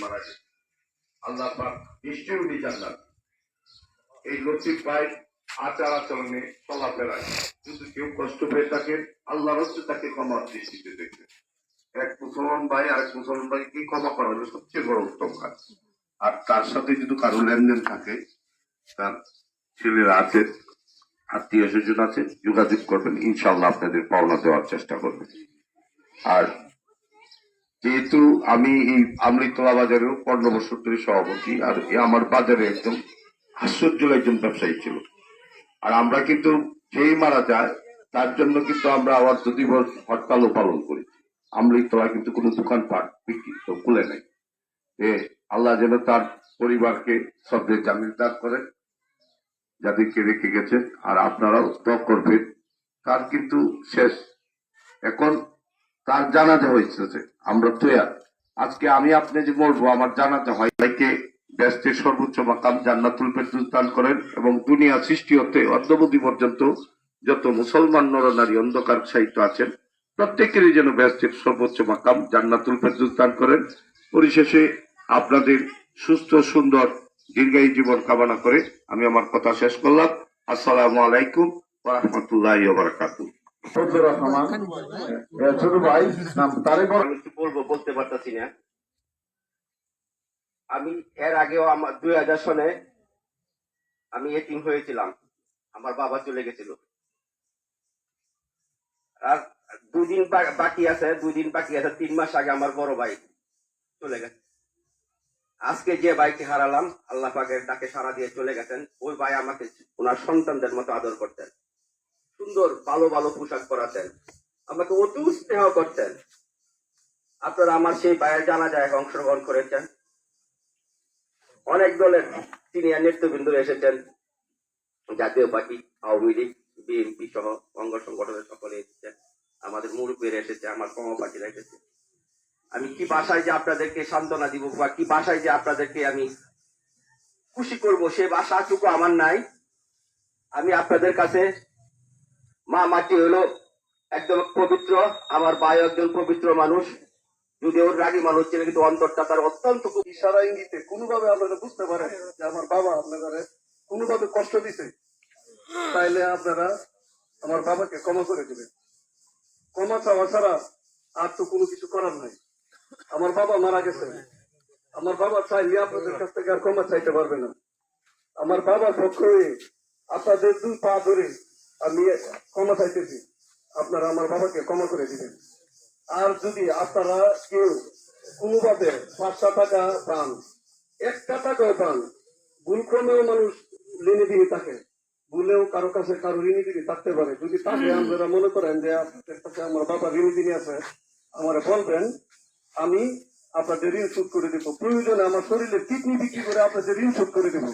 মারা আল্লাহ পাক নিশ্চয়ই উনি এই লতিফ আচার আচরণে যদি কেউ কষ্ট পেয়ে থাকেন আল্লাহ হচ্ছে তাকে দৃষ্টিতে দেখবেন এক মুসলমান ভাই মুসলমান ক্ষমা করা হলো সবচেয়ে বড় উত্তম কাজ। আর তার সাথে যদি কারও লেনদেন থাকে, তার ছেলেরা আছে আত্মীয় স্বজন আছে, যোগাযোগ করবেন। ইনশাল্লাহ আপনাদের পাওনা দেওয়ার চেষ্টা করবেন। আর যেহেতু আমি এই আমলিতলা বাজারেও পনেরো বছর ধরে সভাপতি, আর আমার বাজারে একদম আশ্চর্য একজন ব্যবসায়ী ছিল। আর আমরা কিন্তু যেই মারা যায়, তার জন্য কিন্তু আমরা আবার দু দিবস হরতালও পালন করি। আমলিতলা কিন্তু কোনো দোকানপাট বিক্রি তো খুলে নাই। এ আল্লাহ যেন তার পরিবারকে সবচেয়ে জামিন দান করেন যাদেরকে রেখে গেছেন, আর আপনারাও দোয়া করবেন তার কিন্তু শেষ। এখন তার জানাতে হয়েছে আমরা তৈয়ার। আজকে আমি আপনি যে বলব, আমার জানাতে হয় তাইকে ব্যস্তের সর্বোচ্চ মাকাম জান্নাতুল ফেরদৌস দান করেন এবং দুনিয়া সৃষ্টি হতে অদ্যবধি পর্যন্ত যত মুসলমান নরনারী অন্ধকার সাহিত্য আছেন, প্রত্যেকেরই যেন ব্যস্তের সর্বোচ্চ মাকাম জান্নাতুল ফেরদৌস দান করেন। পরিশেষে আপনাদের সুস্থ, সুন্দর, দীর্ঘায়ী জীবন কামনা করে আমি আমার কথা শেষ করলাম। আসসালামু আলাইকুম ওয়া রাহমাতুল্লাহি ওয়া বারাকাতুহু। আমি এর আগেও আমার দুই হাজার সনে আমি হয়েছিলাম। আমার বাবা চলে গেছিল। আর দুদিন বাকি আছে দুই দিন বাকি আছে, তিন মাস আগে আমার বড় ভাই চলে গেছে। আজকে যে ভাইকে হারালাম, আল্লাহ পাকের ডাকে সারা দিয়ে চলে গেছেন, ওই ভাই আমাকে ওনার সন্তানদের মতো আদর করতেন। সুন্দর, ভালো ভালো পোশাক পরাতেন। আমাকে অতি স্নেহ করতেন। আপনারা আমার সেই পায়ের জানা যায় অংশগ্রহণ করেছেন। অনেক দলের সিনিয়র নেতৃবৃন্দ এসেছেন। জাতীয় পার্টি, আওয়ামী লীগ, বিএনপি সহ অঙ্গ সংগঠনের সকলে এসেছেন আমাদের মুরব্বীরা এসেছে, আমার পার্টিরা এসেছে। আমি কি বাসায় যে আপনাদেরকে সান্ত্বনা দিব বা কি বাসায় যে আপনাদেরকে আমি খুশি করব, সে বাসাটুকু আমার নাই। আমি আপনাদের কাছে মা মাটি হলো একদম পবিত্র, আমার ভাই একজন পবিত্র মানুষ, যদি ওর রাগী মানুষ ছিল, কিন্তু অন্তরটা তার অত্যন্ত খুব ইশারা ইঙ্গিতে কোনোভাবে আপনারা বুঝতে পারেন যে আমার বাবা আপনাদের কোনোভাবে কষ্ট দিছে। তাইলে আপনারা আমার বাবাকে ক্ষমা করে দেবেন। ক্ষমা চাওয়া ছাড়া আর তো কোনো কিছু করার নাই। আমার বাবা মারা গেছে। আমার বাবা চাইলে আপনাদের কাছ থেকে আর ক্ষমা চাইতে পারবে না। আমার বাবার পক্ষ হয়ে আপনাদের দুই পা ধরে আমি ক্ষমা চাইতেছি। আপনারা আমার বাবাকে ক্ষমা করে দিবেন। আর যদি আপনারা কেউ কোনোভাবে পাঁচশো টাকা পান একটা টাকাও পান ভুল ক্রমেও মানুষ ঋণী দিনই থাকে। ভুলেও কারও কাছে কারও ঋণী দিনই থাকতে পারে। যদি তাকে আপনারা মনে করেন যে আপনাদের কাছে আমার বাবা ঋণী দিনই আছে আমার বলবেন আমি আপনাদের ঋণ শোধ করে দেবো। প্রয়োজনে আমার শরীরে কিডনি বিক্রি করে আপনাদের ঋণ শোধ করে দেবো।